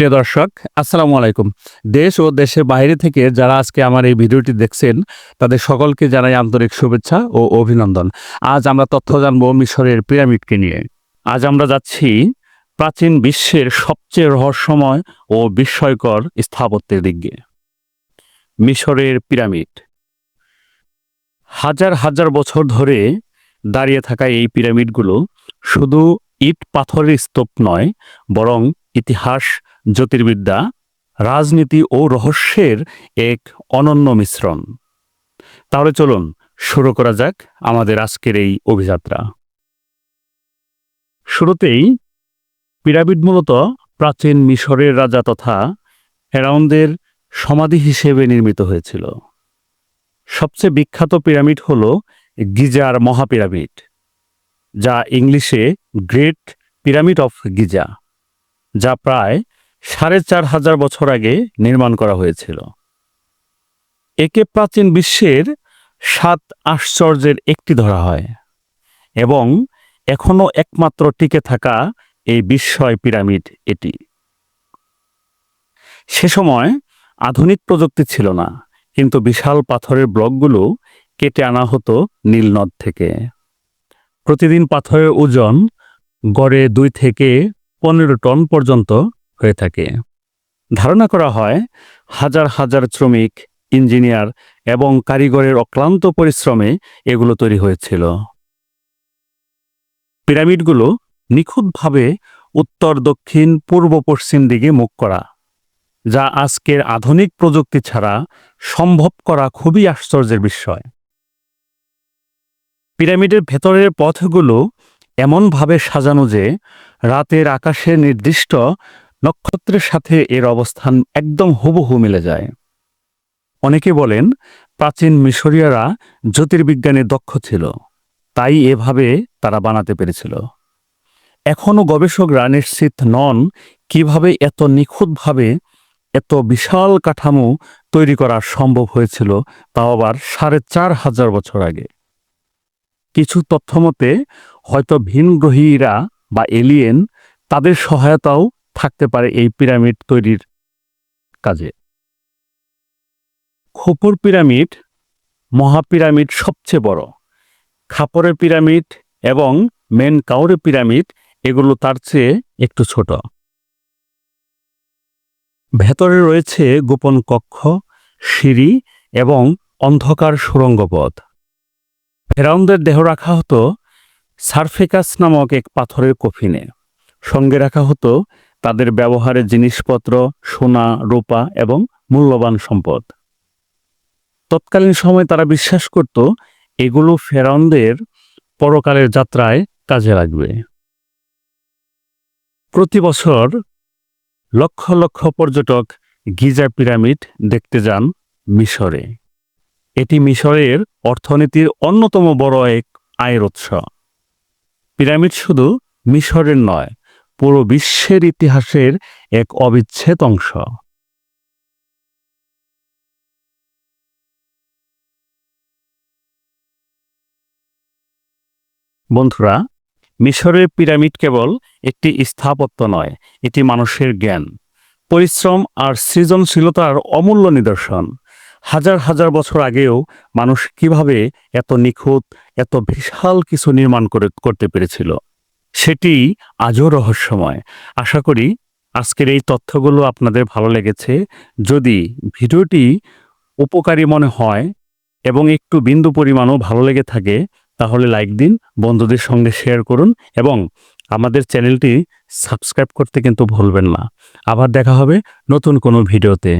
প্রিয় দর্শক, আসসালামু আলাইকুম। দেশ ও দেশের বাইরে থেকে যারা আজকে আমার এই ভিডিওটি দেখছেন, তাদের সকলকে জানাই আন্তরিক শুভেচ্ছা ও অভিনন্দন। আজ আমরা তথ্য জানব মিশরের পিরামিডকে নিয়ে। আজ আমরা যাচ্ছি প্রাচীন বিশ্বের সবচেয়ে রহস্যময় ও বিস্ময়কর স্থাপত্যের দিকে মিশরের পিরামিড। হাজার হাজার বছর ধরে দাঁড়িয়ে থাকা এই পিরামিডগুলো শুধু ইট পাথরের স্তূপ নয়, বরং ইতিহাস জ্যোতির্বিদ্যা, রাজনীতি ও রহস্যের এক অনন্য মিশ্রণ। তাহলে চলুন শুরু করা যাক আমাদের আজকের এই অভিযাত্রা। শুরুতেই পিরামিড মূলত প্রাচীন মিশরের রাজা তথা ফেরাউনদের সমাধি হিসেবে নির্মিত হয়েছিল। সবচেয়ে বিখ্যাত পিরামিড হল গিজার মহাপিরামিড, যা ইংলিশে গ্রেট পিরামিড অফ গিজা, যা প্রায় সাড়ে চার হাজার বছর আগে নির্মাণ করা হয়েছিল। একে প্রাচীন বিশ্বের সাত আশ্চর্যের একটি ধরা হয় এবং এখনও একমাত্র টিকে থাকা এই বিস্ময় পিরামিড এটি। সে সময় আধুনিক প্রযুক্তি ছিল না, কিন্তু বিশাল পাথরের ব্লকগুলো কেটে আনা হতো নীলনদ থেকে। প্রতিদিন পাথরের ওজন গড়ে দুই থেকে পনেরো টন পর্যন্ত হয়ে থাকে। ধারণা করা হয়, হাজার হাজার শ্রমিক, ইঞ্জিনিয়ার এবং কারিগরের অক্লান্ত পরিশ্রমে এগুলো তৈরি হয়েছিল। পিরামিডগুলো নিখুঁতভাবে উত্তর, দক্ষিণ, পূর্ব, পশ্চিম দিকে মুখ করা, যা আজকের আধুনিক প্রযুক্তি ছাড়া সম্ভব করা খুবই আশ্চর্যের বিষয়। পিরামিডের ভেতরের পথগুলো এমনভাবে সাজানো যে, রাতের আকাশে নির্দিষ্ট নক্ষত্রের সাথে এর অবস্থান একদম হুবহু মিলে যায়। অনেকে বলেন, প্রাচীন মিশরীয়রা জ্যোতির্বিজ্ঞানে দক্ষ ছিল, তাই এভাবে তারা বানাতে পেরেছিল। এখনও গবেষকরা নিশ্চিত নন কীভাবে এত নিখুঁতভাবে এত বিশাল কাঠামো তৈরি করা সম্ভব হয়েছিল, তাও আবার সাড়ে চার হাজার বছর আগে। কিছু তথ্যমতে, হয়তো ভিনগ্রহীরা বা এলিয়েন তাদের সহায়তাও থাকতে পারে এই পিরামিড তৈরির কাজে। খোপুর পিরামিড মহাপিরামিড সবচেয়ে বড়। খাপরের পিরামিড এবং মেন কাউরে পিরামিড, এগুলো তার চেয়ে একটু ছোট। ভেতরে রয়েছে গোপন কক্ষ, সিঁড়ি এবং অন্ধকার সুড়ঙ্গ পথ ফেরাউনদের দেহ রাখা হতো সারফেকাস নামক এক পাথরের কফিনে। সঙ্গে রাখা হতো তাদের ব্যবহারের জিনিসপত্র, সোনা, রূপা এবং মূল্যবান সম্পদ। তৎকালীন সময় তারা বিশ্বাস করত, এগুলো ফেরাউনদের পরকালের যাত্রায় কাজে লাগবে। প্রতি বছর লক্ষ লক্ষ পর্যটক গিজা পিরামিড দেখতে যান মিশরে। এটি মিশরের অর্থনীতির অন্যতম বড় এক আয়ের উৎস। পিরামিড শুধু মিশরের নয় পুরো বিশ্বের ইতিহাসের এক অবিচ্ছেদ অংশ। বন্ধুরা, মিশরের পিরামিড কেবল একটি স্থাপত্য নয়, এটি মানুষের জ্ঞান। পরিশ্রম আর সৃজনশীলতার অমূল্য নিদর্শন। হাজার হাজার বছর আগেও মানুষ কীভাবে এত নিখুঁত, এত বিশাল কিছু নির্মাণ করে, করতে পেরেছিল। সেটি আজও রহস্যময়। আশা করি আজকের এই তথ্যগুলো আপনাদের ভালো লেগেছে। যদি ভিডিওটি উপকারী মনে হয় এবং একটু বিন্দু পরিমাণও ভালো লেগে থাকে, তাহলে লাইক দিন, বন্ধুদের সঙ্গে শেয়ার করুন এবং আমাদের চ্যানেলটি সাবস্ক্রাইব করতে কিন্তু ভুলবেন না। আবার দেখা হবে নতুন কোনো ভিডিওতে।